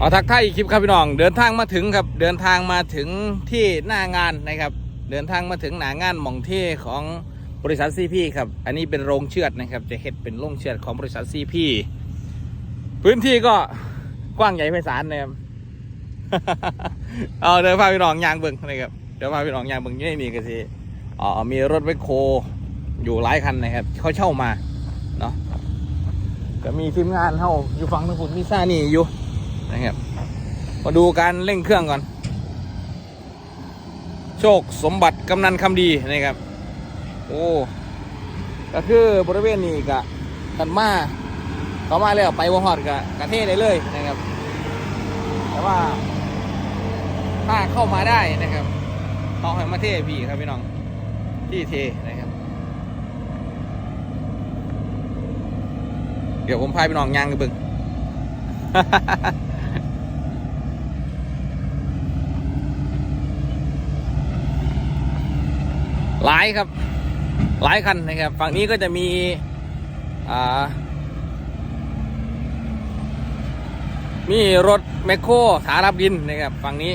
เอาทักทายอีกคลิปครับพี่น้อง เดินทางมาถึงครับ เดินทางมาถึงที่หน้างานนะครับ เดินทางมาถึงหน้างานหม่องเท่ของบริษัทซีพีครับ อันนี้เป็นโรงเชือดนะครับ จะเฮ็ดเป็นโรงเชือดของบริษัทซีพีพื้นที่ก็กว้างใหญ่ไพศาลนะครับ เอาเดี๋ยวพาพี่น้องยางเบิ่งนะครับ เดี๋ยวพาพี่น้องยางเบิ่งอยู่ในนี่ก็สิอ๋อมีรถแมคโคอยู่หลายคันนะครับเขาเช่ามาเนาะก็มีทีมงานเฮาอยู่ฝั่งทางฝุ่นมีซ่านี่อยู่ นะครับ มาดูการเร่งเครื่องก่อน โชคสมบัติกำนันคำดีนะครับ โอ้ก็คือบริเวณนี้กะกันมาเขามาแล้วไปวอฮอดกะกะเทได้เลยนะครับ แต่ว่า ถ้าเข้ามาได้นะครับต้องให้มาเทพี่ครับพี่น้องที่เทนะครับ เดี๋ยวผมพาพี่น้องย่างกันบึง หลายครับ หลายคันนะครับ ฝั่งนี้ก็จะมีอ่ามีรถแมคโครสารับดินนะครับฝั่งนี้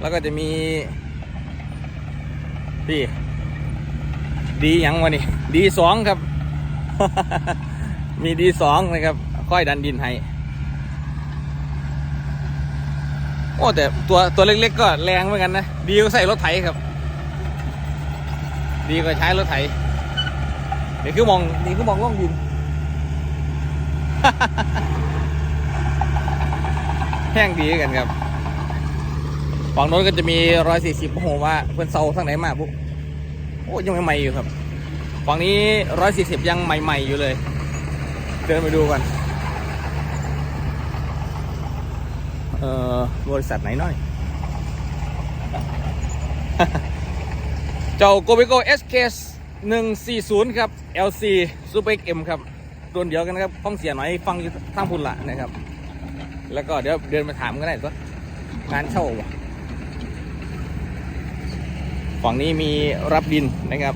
แล้วก็จะมีพี่ดียังวะนี่ดีสองครับ มีดีสองนะครับ ค่อยดันดินให้โอ้แต่ตัวตัวเล็กๆก็แรงเหมือนกันนะ ดีก็ใส่รถไถครับ ดีกว่าใช้รถไถนี่คือมองนี่คือมองล่องดิน แห้งดีกันครับฝั่งโน้นก็จะมีร้อยสี่สิบโอ้โหว่าเพื่อนเซาทั้งไหนมาปุ๊บโอ้ยังใหม่ๆอยู่ครับฝั่งนี้ร้อยสี่สิบยังใหม่ ๆ อยู่เลย เดินไปดูกันเอ่อบริษัทไหนน่อย เจ้าโกเบโก SK 140 ครับ LC Super XM ครับรุ่นเดียวกันครับฟังเสียงหน่อยฟังอยู่ทางพุ่นละนะครับ แล้วก็เดี๋ยวเดินมาถามก็ได้ก็งานเช่าฝั่งนี้มีรับดินนะครับ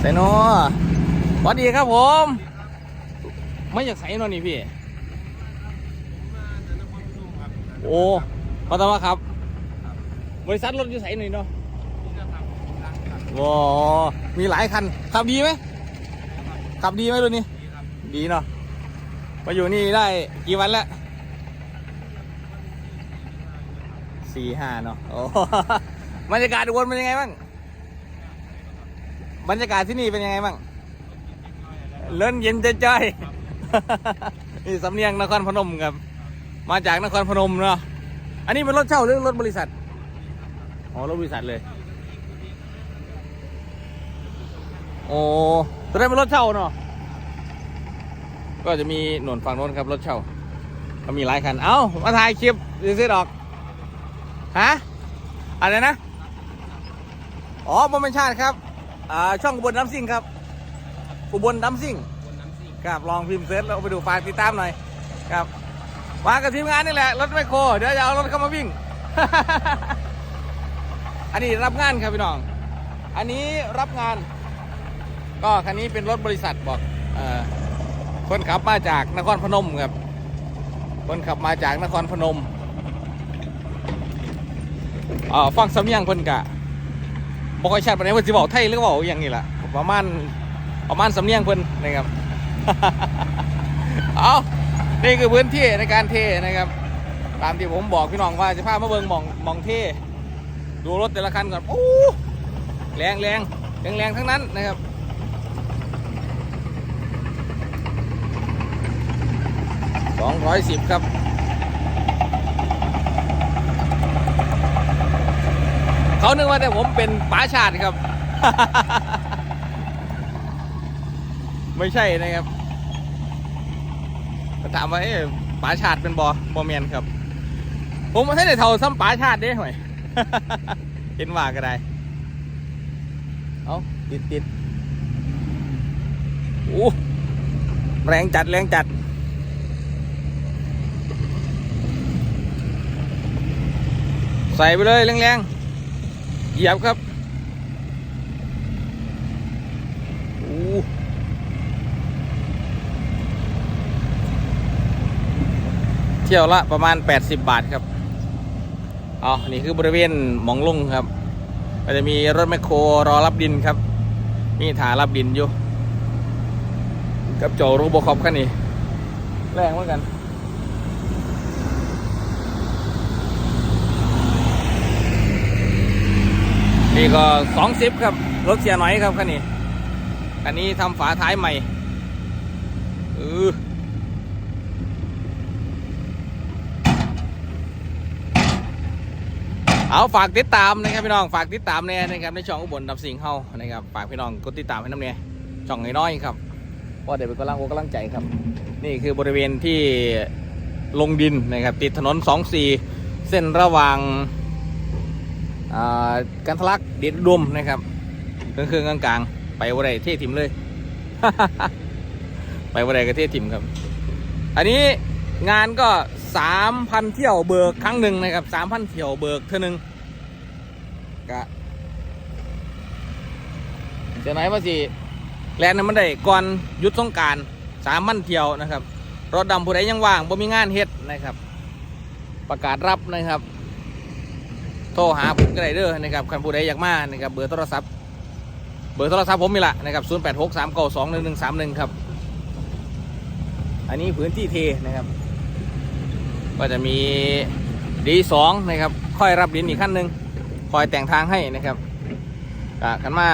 ไซโนสวัสดีครับผม ไม่อยากใส่นอนนี่พี่ โอ้มาตามว่าครับ บริษัทรถอยู่ใส่หน่อยเนาะว้ามีหลายคัน ขับดีไหม ขับดีไหมรุ่นนี้ ดีเนาะมาอยู่นี่ได้กี่วันแล้วสี่ห้าเนาะโอ้บรรยากาศอุบลเป็นยังไงบ้าง บรรยากาศที่นี่เป็นยังไงบ้าง เล่นเย็นจ้อยนี่สำเนียงนครพนมครับ มาจากนครพนมเนาะ อันนี้เป็นรถเช่าหรือรถบริษัท อ๋อรถบริษัทเลย โอ้แสดงเป็นรถเช่าเนาะ ก็จะมีหนุนฝั่งโน้นครับรถเช่าก็มีหลายคัน เอ้า มาถ่ายคลิปดูซิดอก ฮะ อะไรนะ อ๋อบนเป็นชาติครับ อ่า ช่องอุบลน้ำซิ่งครับ อุบลน้ำซิ่งครับลองพิมพ์เซิร์ชแล้วไปดูฝากติดตามหน่อยครับมากับทีมงานนี่แหละ รถไมโครเดี๋ยวจะเอารถเข้ามาวิ่ง อันนี้รับงานครับพี่น้อง อันนี้รับงาน ก็คันนี้เป็นรถบริษัทบอกเออคนขับมาจากนครพนมครับ คนขับมาจากนครพนมเอ่อฟังสำเนียงเพิ่นกะบอกให้ชัดปานนี้เพิ่นสิบอกไทยหรือเปล่าอย่างนี้ล่ะประมาณประมาณสำเนียงเพิ่นนะครับ เอานี่คือพื้นที่ในการเทนะครับ ตามที่ผมบอกพี่น้องว่าจะพามาเบิงมองมองเท ดูรถแต่ละคันก่อนโอ้แรงแรงแรงแรงทั้งนั้นนะครับสองร้อยสิบครับเขานึกว่าแต่ผมเป็นป๋าชาติครับ ไม่ใช่นะครับก็ถามว่าเอ๊ะป๋าชาติเป็นบอบอเมียนครับ ผมไม่ใช่ได้เท่าซ้ำป๋าชาติเด้ห่วย เห็นว่าก็ได้ เอาติดติดโอ้แรงจัดแรงจัด ใส่ไปเลยแรงๆ เหยียบครับโอ้ที่ยวละประมาณ 80 บาทครับ อ๋อนี่คือบริเวณหมองลุงครับ ก็จะมีรถแมคโครรอรับดินครับ มีถารับดินอยู่กับโจโรโบคอปคันนี้ แรงเหมือนกันนี่ก็สองซิปครับ รถเสียหน้อยครับคันนี้ คันนี้ทำฝาท้ายใหม่เออ เอาฝากติดตามนะครับพี่น้องฝากติดตามแน่นะครับในช่องอุบลดับสิงเฮานะครับฝากพี่น้องกดติดตามให้น้ำเนี่ยช่องน้อยๆครับเพราะเดี๋ยวเป็นกำลังโอกำลังใจครับ นี่คือบริเวณที่ลงดินนะครับติดถนน24เส้นระหว่างกันทะลักเด็ดอุดมนะครับเครื่องเครื่องกลางๆไปวันใดเท่ถิ่มเลย ไปวันใดก็เท่ถิ่มครับ อันนี้งานก็ 3,000เที่ยวเบิกครั้งหนึ่งนะครับ3,000เที่ยวเบิกเท่านึงกะจะไหนว่าสิแลนด์นั้นมันได้ก่อนหยุดสงการสามพันเที่ยวนะครับรถดำผู้ใดยังว่างบ่มีงานเฮ็ดนะครับ ประกาศรับนะครับ โทรหาผมก็ได้เด้อนะครับคันผู้ใดอยากมานะครับเบอร์โทรศัพท์ เบอร์โทรศัพท์ผมมีละนะครับ0 8 6 3 9 2 1 1 3 1ครับ อันนี้พื้นที่เทนะครับ ก็จะมีดีสองนะครับค่อยรับดินอีกขั้นหนึ่งคอยแต่งทางให้นะครับกะกันมา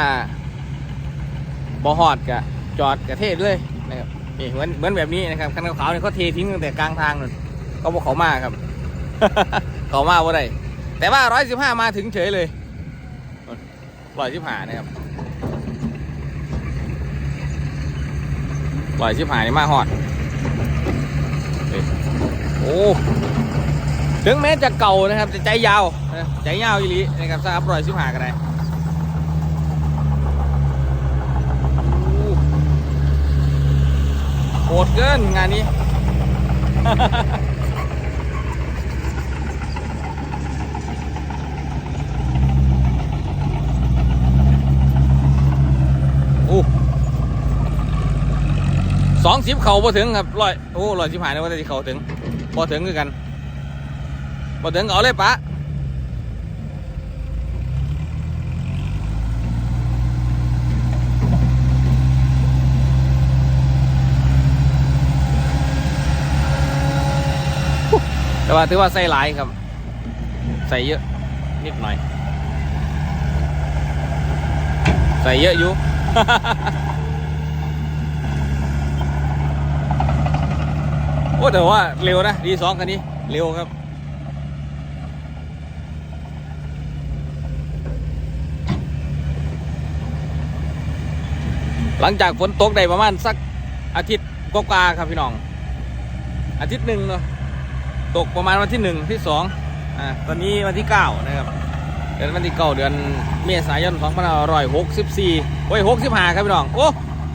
บอฮอดกะจอดกะเทศเลยนะครับนี่เหมือนเหมือนแบบนี้นะครับคันขาวๆนี่ยเขาเททิ้งตั้งแต่กลางทางนั่นเขาบอกเขามาครับ เขามาว่าไรแต่ว่าร้อยสิบห้ามาถึงเฉยเลยร้อยสิบห้านะครับร้อยสิบห้านี่มาฮอดเฮ้ โอ้ถึงแม้จะเก่านะครับแต่ใจยาวใจยาวอีหลีนะครับสำหรับรอยสิบหากันได้โหดเกินงานนี้อู้สองสิบเข่าพอถึงครับร้อยโอ้ร้อยสิบหาเนี่ยว่าจะเข่าถึง พอถึงคือกันพอถึงก็เอาเลยปะแต่ว่าถือว่าใส่หลายครับ ใส่เยอะ นิดหน่อย ใส่เยอะอยู่ โอ้แต่ว่าเร็วนะดีสองคันนี้ เร็วครับหลังจากฝนตกได้ประมาณสักอาทิตย์กว่าๆครับพี่น้อง อาทิตย์หนึ่งเนาะตกประมาณวันที่หนึ่งที่สองอ่าตอนนี้วันที่เก้านะครับเดือนวันที่เก้าเดือนเมษายนสองพันห้าร้อยหกสิบสี่โอ้ยหกสิบห้าครับพี่น้องโอ้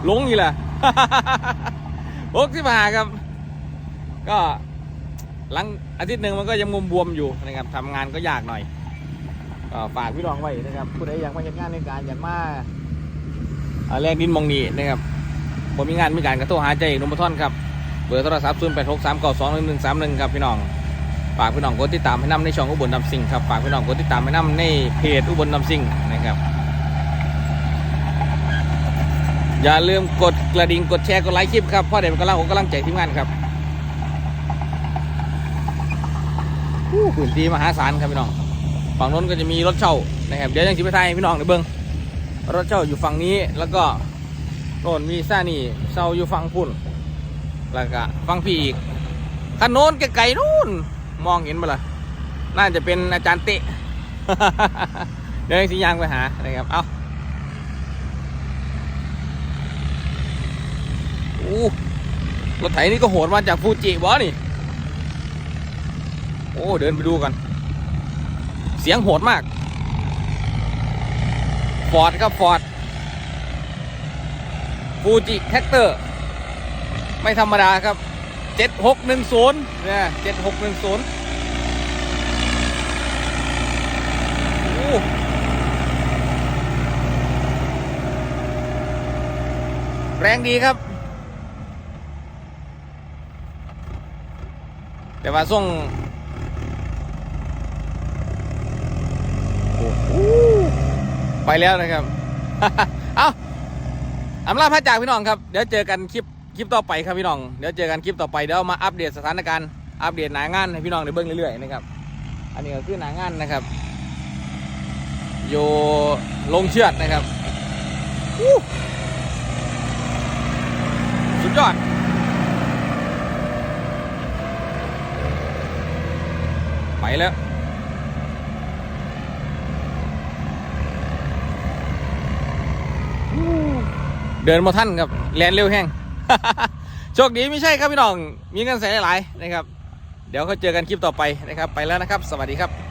หลงอีกแหละหกสิบห้าครับ ก็หลังอาทิตย์หนึ่งมันก็ยังมุมบวมอยู่นะครับทำงานก็ยากหน่อยก็ฝากพี่น้องไว้นะครับผู้ใดอยากมาจัดงานในการอยากมาอแลกดินมองนีนะครับผมมีงานมีการกระโทรหาใจเอกนมทอนครับเบอร์โทรศัพท์0 8 6 3 9 2 1 1 3 1ครับพี่น้องฝากพี่น้องกดติดตามให้น้ำในช่องอุบลนำสิ่งครับฝากพี่น้องกดติดตามให้น้ำในเพจอุบลนำสิ่งนะครับ อย่าลืมกดกระดิ่งกดแชร์กดไลค์คลิปครับพราะเดี๋ยวกำลังอกกำลังใจทีมงานครับ อู้พื้นที่มหาศาลครับพี่น้อง ฝั่งโน้นก็จะมีรถเช่านะครับ เดี๋ยวยังสิไปไทยพี่น้องในเบิ้งรถเช่าอยู่ฝั่งนี้แล้วก็โน่นมีซ่านี่เช่าอยู่ฝั่งพุ่น แล้วก็ฝั่งพี่อีกคันโน้นไกลๆนู่น มองเห็นปะล่ะน่าจะเป็นอาจารย์เตะ เดี๋ยวยังสิยางไปหานะครับ เอาอู้รถไถนี่ก็โหดมาจากฟูจิบอนี่ อ้เดินไปดูกัน เสียงโหดมาก ฟอร์ดครับฟอร์ดฟูจิแท็กเตอร์ ไม่ธรรมดาครับ 7610เนี่ย7610โอ้แรงดีครับ แต่ว่าส่งโอ้โห ไปแล้วนะครับ เอาอำลาพระจากพี่น้องครับ เดี๋ยวเจอกันคลิปคลิปต่อไปครับพี่น้อง เดี๋ยวเจอกันคลิปต่อไปเดี๋ยวมาอัปเดตสถานการณ์ อัปเดตหนางานให้พี่น้องได้เบิ่งเรื่อยๆนะครับ อันนี้ก็คือหนางานนะครับอยู่ลงเชือดนะครับสุดยอดไปแล้ว เดินมาท่านครับแลนเร็วแห้ง โชคดีไม่ใช่ครับพี่น้อง มีเงินแสนหลายๆนะครับ เดี๋ยวเขาเจอกันคลิปต่อไปนะครับ ไปแล้วนะครับ สวัสดีครับ